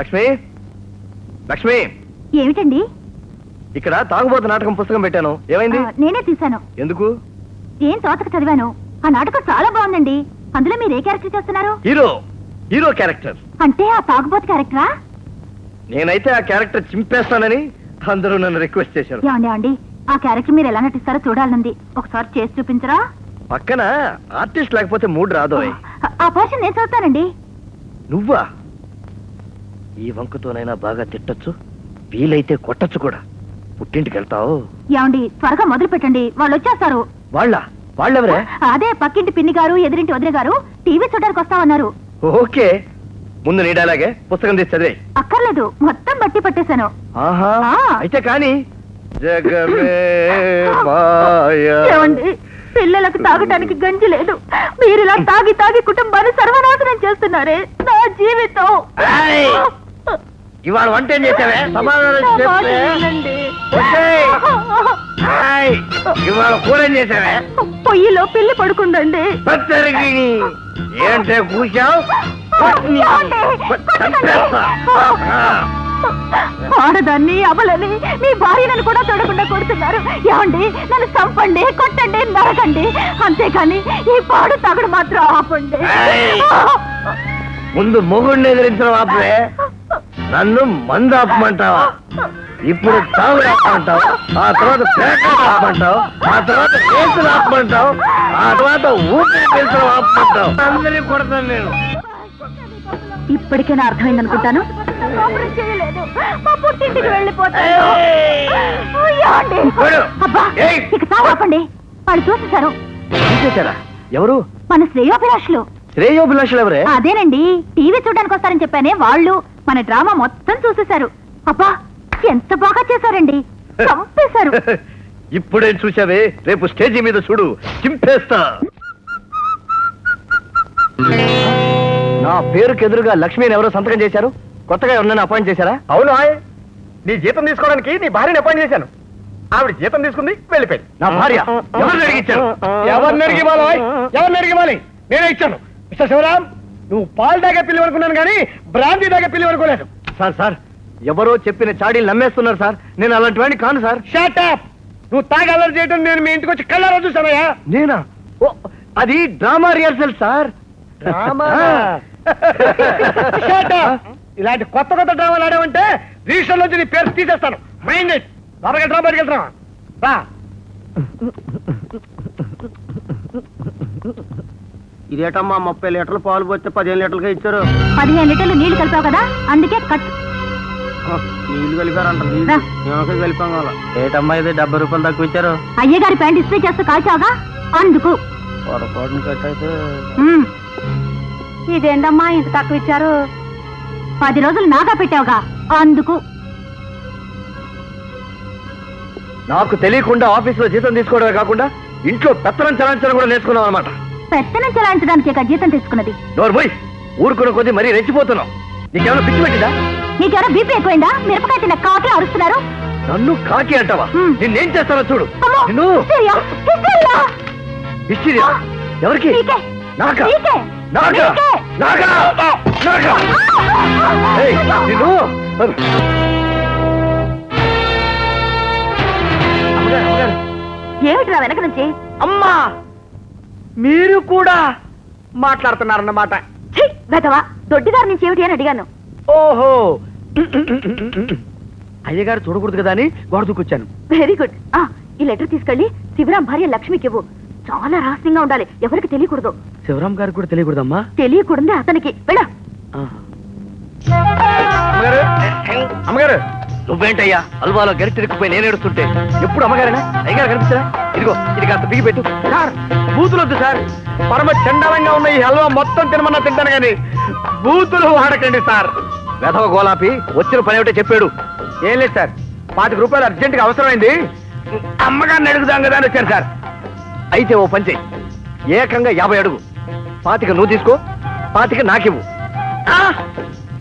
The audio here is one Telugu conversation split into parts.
లక్ష్మి? లక్ష్మి! ఏమిటండి? ఇక్కడ తాగుబోతు నాటకం పుస్తకం పెట్టాను. ఏమైంది? నేనే తీశాను. ఎందుకు? ఏం తోచక చదివాను? ఆ నాటకం చాలా బాగుందండి. అందులో మీరు ఏ క్యారెక్టర్ చేస్తున్నారు? హీరో! Hero character. అంటే ఆ తాగుబోతు క్యారెక్టరా? నేనైతే ఆ క్యారెక్టర్ చింపేస్తానని అందరూ నన్ను రిక్వెస్ట్ చేశారు. ఏమండి ఏమండి? ఆ క్యారెక్టర్ మీరు ఎలా నటిస్తారో చూడాలనుంది. ఒకసారి చేసి చూపించరా? పక్కన ఆర్టిస్ట్ లేకపోతే మూడు రాదోయ్. ఆ- ఆ పోర్షన్ నేను చదువుతానండి. నువ్వా? ఈ వంకతోనైనా బాగా తిట్టొచ్చు? వీలైతే కొట్టచ్చు కూడా. పుట్టింటికి వెళ్తావు? ఏమండి త్వరగా మొదలు పెట్టండి. వాళ్ళు వచ్చేస్తారు. వాళ్ళ? వాళ్ళెవరే? అదే పక్కింటి పిన్ని గారు ఎదురింటి వదిన గారు టీవీ చూడడానికి వస్తామన్నారు. ఓకే. ముందు నీడలాగే పుస్తకం తీసి చదివే అక్కర్లేదు మొత్తం బట్టి పట్టేశాను. ఆహా. అయితే కానీ జగమే మాయ. పిల్లలకు తాగటానికి గంజి లేదు. మీరు ఇలా తాగి తాగి కుటుంబాన్ని సర్వనాశనం చేస్తున్నారే నా జీవితం! ఇవాళ వంట ఏం చేసావే? సమాధానం! ఇవాళ కూర ఏం చేసావే? పొయ్యిలో పిల్లి పడుకుందండి. పచ్చరిగిని ఏంటే కూర్చావు? ఆడదాన్ని అమలని మీ భార్యలను కూడా చూడకుండా కొడుతున్నారు. ఏమండి? నన్ను చంపండి కొట్టండి నరకండి. అంతేకాని ఈ పాడు తగడు మాత్రం ఆపండి! ముందు మొగుడిని ఎదిరించిన వాపే నన్ను మందు ఆపమంటావా? ఇప్పుడు తాగు ఆపమంటావు. ఆ తర్వాత పేక ఆపమంటావు. ఆ తర్వాత కేసులు ఆపమంటావు. ఆ తర్వాత ఊపిరి పీల్చడం ఆపమంటావు. అందరినీ కొడతాను నేను. ఇప్పటికైనా అర్థమైంది అనుకుంటాను ఆపండి వాళ్ళు చూసేశారు. ఎవరు? మన శ్రేయోభిలాషులు. శ్రేయోభిలాషులు ఎవరే? అదేనండి టీవీ చూడడానికి వస్తారని చెప్పానే వాళ్ళు మన డ్రామా మొత్తం చూసేశారు. అబ్బా ఎంత బాగా చేశారండి. చంపేశారు. ఇప్పుడేం చూసావే రేపు స్టేజీ మీద చూడు. చింపేస్తా. నా పేరుకి ఎదురుగా లక్ష్మిని ఎవరో సంతకం చేశారు? కొత్తగా ఎవరినైనా అపాయింట్ చేశారా? అవును ఆయ్. నీ జీతం తీసుకోవడానికి నీ భార్యని అపాయింట్ చేశాను. ఆవిడ జీతం తీసుకుంది వెళ్ళిపోయింది. నా భార్య ఎవరిని అడిగించారు ఎవరిని అడిగి ఇవ్వాలి ఆయ్? ఎవరిని అడిగి ఇవ్వాలి? నేనే ఇచ్చాను. మిస్టర్ శివరాం నువ్వు పాలు దాకా పిల్లి అనుకున్నాను కానీ బ్రాంతి దాకా పిల్లి అనుకోలేదు. సార్ సార్ ఎవరో చెప్పిన చాడీలు నమ్మేస్తున్నారు సార్. నేను అలాంటి వాడిని కాను సార్. షాట్ అప్ నువ్వు తాగి అల్లరి చేయడం నేను మీ ఇంటికి వచ్చి కళ్ళారా చూసానయ్యా నేనా? ఓ అది డ్రామా రిహర్సల్ సార్. up. ఇలాంటి కొత్త కొత్త డ్రామాలు ఆడామంటే రిజిస్టర్ నుంచి నీ పేరు తీసేస్తాను. మైండ్ ఇట్ త్వరగా డ్రామా బయటకు వెళ్తున్నావా? రా. ఇదేటమ్మా ముప్పై లీటర్లు పాలు పోస్తే పదిహేను లీటర్లుగా ఇచ్చారు. పదిహేను లీటర్లు నీళ్ళు కలిపావు కదా అందుకే కట్. నీళ్ళు కలిపారంట. ఏమొక కలిపాం కావాల? ఏటమ్మా ఇది డెబ్బై రూపాయలు తక్కువ ఇచ్చారు? అయ్యగారి ప్యాంట్ ఇస్త్రీ చేస్తూ కాల్చావుగా? అందుకు. పొరపాటును కట్టయితే ఉమ్. ఇదేందమ్మా ఇంత తక్కువ ఇచ్చారు? పది రోజులు నాగా పెట్టావుగా అందుకు. నాకు తెలియకుండా ఆఫీసులో జీతం తీసుకోవడమే కాకుండా ఇంట్లో పెత్తనం చలాంచడం కూడా నేర్చుకున్నాం అనమాట పెత్తనం చెలాయించడానికి జీతం తెచ్చుకున్నది పోయి ఊరుకున్న కొద్దీ మరీ రెచ్చిపోతున్నావు. నీకేమైనా పిచ్చి పెట్టిందా? నీకెవరో బీపీ ఎక్కువైందా? మిరపకాయ తిన్న కాకి అరుస్తున్నారు? నన్ను కాకి అంటావా. నిన్నేం చేస్తానో చూడు. నిన్ను. ఎవరికి? నీకే. నాకా నీకే. నాకా ఏయ్, నిన్ను. ఏమిట్రా వెనక నుంచి? అమ్మా! మీరు కూడా మాట్లాడుతున్నారన్నమాట. ఛీ, వెధవా! దొడ్డిగారి నుంచి ఏమిటి అని అడిగాను. ఓహో! అయ్యగారు చూడకూడదు కదా అని గోడ దూకొచ్చాను. వెరీ గుడ్ ఆ ఈ లెటర్ తీసుకెళ్ళి శివరాం భార్య లక్ష్మికి ఇవ్వు చాలా రహస్యంగా ఉండాలి. ఎవరికి తెలియకూడదు. శివరాం గారికి కూడా తెలియకూడదమ్మా? తెలియకూడదే? అతనికి. వెళ్ళ. అమ్మగారు. నువ్వేంటయ్యా? అల్వాలో గరిటెరికిపోయి నేను ఏడుస్తుంటే ఎప్పుడు అమ్మగారేనా? అయ్యగారు కనిపిస్తారా? ఇదిగో ఇది కాస్త బిగి పెట్టు. సార్ బూతులొద్దు సార్. పరమ చండాలంగా ఉన్న ఈ హల్వా మొత్తం తినమన్నా తింటాను కానీ బూతులు వాడకండి సార్. వెధవ గోలాపి వచ్చిన పని ఏమిటో చెప్పాడు. ఏం లేదు సార్. పాతిక రూపాయలు అర్జెంటుగా అవసరమైంది. అమ్మగారిని అడుగుదాం కదా అని వచ్చాను సార్. అయితే ఓ పని చెయ్యి ఏకంగా యాభై అడుగు. పాతిక నువ్వు తీసుకో. పాతిక నాకివ్వు.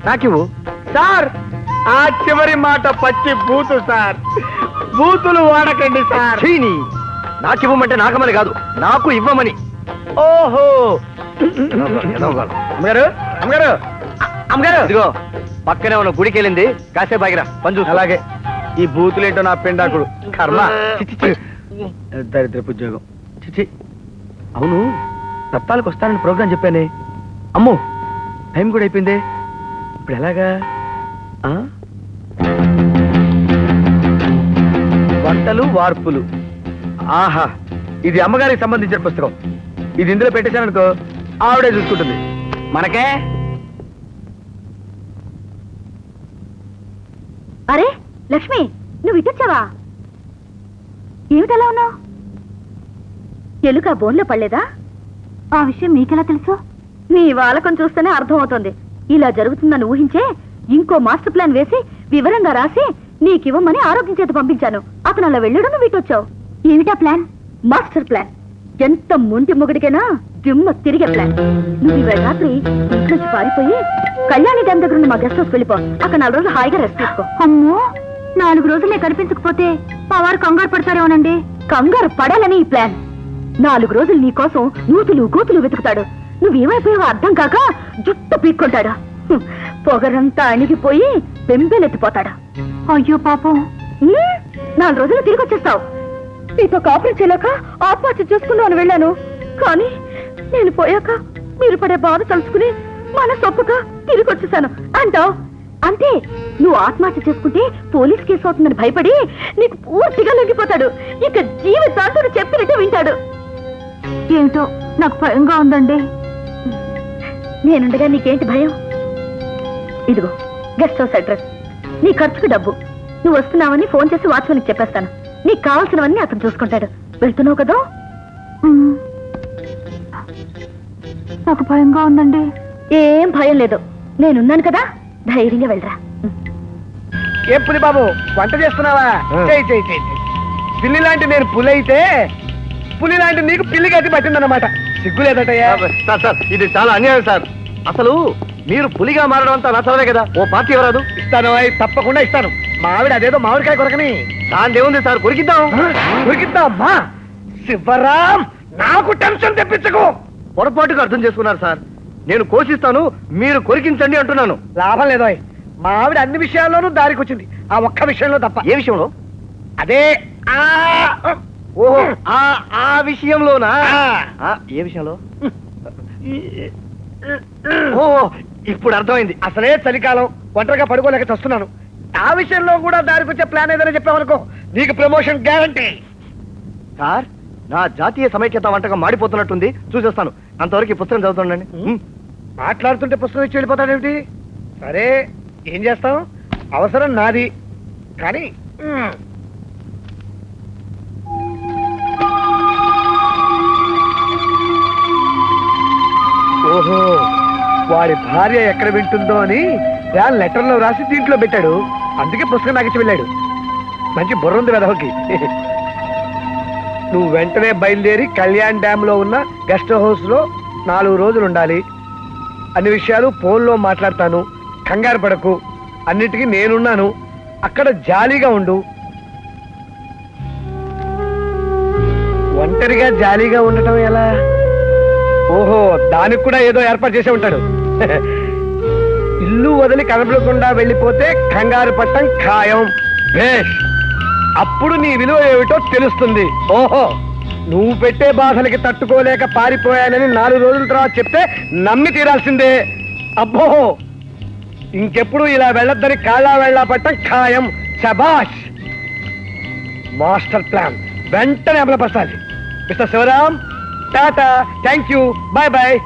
నాకివ్వు. సార్! ఆ చివరి మాట పచ్చి బూతు సార్. బూతులు వాడకండి సార్. చీని! నాకివ్వమంటే నాకమని కాదు. నాకు ఇవ్వమని. ఓహో. అమ్మగారు అమ్మగారు అమ్మగారు. ఇదిగో పక్కనే ఉన్న గుడికి వెళ్ళింది. కాసేపు ఆగిరా. పని చూసు అలాగే. ఈ బూతులేంటో నా పిండాకుడు కర్మ. దరిద్రపు ఉద్యోగం. చిచి. అవును. రప్పాలకు వస్తానని ప్రోగ్రాం చెప్పానే. అమ్మో టైం కూడా అయిపోయింది. ఇప్పుడు ఎలాగా? ఆ? వంటలు వార్పులు. ఆహా ఇది అమ్మగారికి సంబంధించిన పుస్తకం. ఇది ఇందులో పెట్టేశాననుకో ఆవిడే చూసుకుంటుంది. మనకే? అరే లక్ష్మి నువ్వు ఇటొచ్చావా? ఏమిటలా ఉన్నావు? ఎలుక బోన్లో పడలేదా? ఆ విషయం మీకెలా తెలుసు? నీ వాలకం చూస్తేనే అర్థమవుతోంది. ఇలా జరుగుతుందని ఊహించే ఇంకో మాస్టర్ ప్లాన్ వేసి వివరంగా రాసి నీకివ్వమని ఆరోగ్యం చేత పంపించాను. అతను అలా వెళ్ళడం నువ్వు ఇటొచ్చావు ఏమిటా ప్లాన్? Master plan. ఎంత మొంటి మొగుడికైనా దిమ్మ తిరిగే ప్లాన్. నువ్వు ఇవాళ రాత్రి ఇంట్లోంచి పారిపోయి కళ్యాణి డ్యామ్ దగ్గర ఉన్న మా గెస్ట్ హౌస్ వెళ్ళిపో. అక్కడ నాలుగు రోజులు హాయిగా రెస్ట్ తీసుకో. అమ్మో నాలుగు రోజులే కనిపించకపోతే మా వారు కంగారు పడతారేమోనండి. కంగారు పడాలని ఈ ప్లాన్. నాలుగు రోజులు నీ కోసం నూతులు గోతులు వెతుకుతాడు. నువ్వేమైపోయావో అర్థం కాక జుట్టు పీక్కుంటాడు. పొగరంతా అణిగిపోయి బెంబెలెత్తిపోతాడు అయ్యో పాపం. నాలుగు రోజులు తిరిగి వచ్చేస్తావు నీతో కాపురం చేయలేక ఆత్మహత్య చేసుకుందామని వెళ్ళాను. కానీ నేను పోయాక మీరు పడే బాధ తలుచుకుని మన సొప్పుగా తిరిగి వచ్చేసాను అంటావు? అంతే నువ్వు ఆత్మహత్య చేసుకుంటే పోలీస్ కేసు అవుతుందని భయపడి నీకు పూర్తిగా లొంగిపోతాడు. ఇక జీవితాంతుడు చెప్పినట్టు వింటాడు. ఏమిటో నాకు భయంగా ఉందండి. నేనుండగా నీకేంటి భయం? ఇదిగో గెస్ట్ హౌస్ అడ్రస్ నీ ఖర్చుకు డబ్బు. నువ్వు వస్తున్నావని ఫోన్ చేసి వాచ్మెన్కి చెప్పేస్తాను. నీకు కావాల్సినవన్నీ అతను చూసుకుంటాడు. వెళ్తున్నావు కదా? నాకు భయంగా ఉందండి. ఏం భయం లేదు. నేనున్నాను కదా? ధైర్యంగా వెళ్ళరా. ఏం పులి బాబు? వంట చేస్తున్నావా? ఆ. చేయి చేయి చేయి చేయి. పిల్లి లాంటి నేను పులి అయితే పులి లాంటి నీకు పిల్లి గతి పట్టిందన్నమాట. సిగ్గు లేదటయ్యా. సార్ సార్ ఇది చాలా అన్యాయం సార్. అసలు మీరు పులిగా మారడం అంతా నచ్చలే కదా. ఓ పార్టీ ఎవరాదు? ఇస్తాను అయ్, తప్పకుండా ఇస్తాను. మా ఆవిడ అదేదో మామిడికాయ కొరకని. దాని ఏముంది సార్ కొరికిద్దాం. ఉరికిద్దా అమ్మా శివరాం నాకు టెన్షన్ తెప్పించకు. పొరపాటుగా అర్థం చేసుకున్నారు సార్. నేను కోసిస్తాను మీరు కొరికించండి అంటున్నాను. లాభం లేదోయ్ మా ఆవిడ అన్ని విషయాల్లోనూ దారికి వచ్చింది ఆ ఒక్క విషయంలో తప్ప. ఏ విషయంలో? అదే ఆ ఓహో. ఆ ఆ విషయంలోనా? ఆ. ఏ విషయంలో? ఓ ఇప్పుడు అర్థమైంది. అసలే చలికాలం. ఒంటరిగా పడుకోలేక చస్తున్నాను. ఆ విషయంలో కూడా దారికి వచ్చే ప్లాన్ ఏదైనా చెప్పావనుకో నీకు ప్రమోషన్ గ్యారంటీ. సార్ నా జాతీయ సమైక్యత వంటకం మాడిపోతున్నట్టుంది. చూసేస్తాను. అంతవరకు ఈ పుస్తకం చదువుతుండండి. ఉమ్. మాట్లాడుతుంటే పుస్తకం ఇచ్చి వెళ్ళిపోతాడేమిటి? సరే ఏం చేస్తాం? అవసరం నాది. కానీ వాడి భార్య ఎక్కడ వింటుందో అని దాని లెటర్లో రాసి దీంట్లో పెట్టాడు. అందుకే పుస్తకం నాకు ఇచ్చి వెళ్ళాడు. మంచి బుర్ర ఉంది వెదవకి నువ్వు వెంటనే బయలుదేరి కళ్యాణ్ డ్యామ్లో ఉన్న గెస్ట్ హౌస్లో నాలుగు రోజులు ఉండాలి. అన్ని విషయాలు ఫోన్లో మాట్లాడతాను. కంగారు పడకు. అన్నిటికీ నేనున్నాను. అక్కడ జాలీగా ఉండు. ఒంటరిగా జాలీగా ఉండటం ఎలా? ఓహో దానికి కూడా ఏదో ఏర్పాటు చేసే ఉంటాడు. ఇల్లు వదిలి కనపడకుండా వెళ్ళిపోతే కంగారు పట్టం ఖాయం. భేష్! అప్పుడు నీ విలువ ఏమిటో తెలుస్తుంది. ఓహో! నువ్వు పెట్టే బాధలకి తట్టుకోలేక పారిపోయానని నాలుగు రోజుల తర్వాత చెప్తే నమ్మి తీరాల్సిందే. అబ్బో! ఇంకెప్పుడు ఇలా వెళ్ళొద్దని కాళ్ళా వెళ్ళా పట్టం ఖాయం. శబాష్ మాస్టర్ ప్లాన్. వెంటనే అమలుపరచాలి. Mister Shivaram tata thank you bye bye.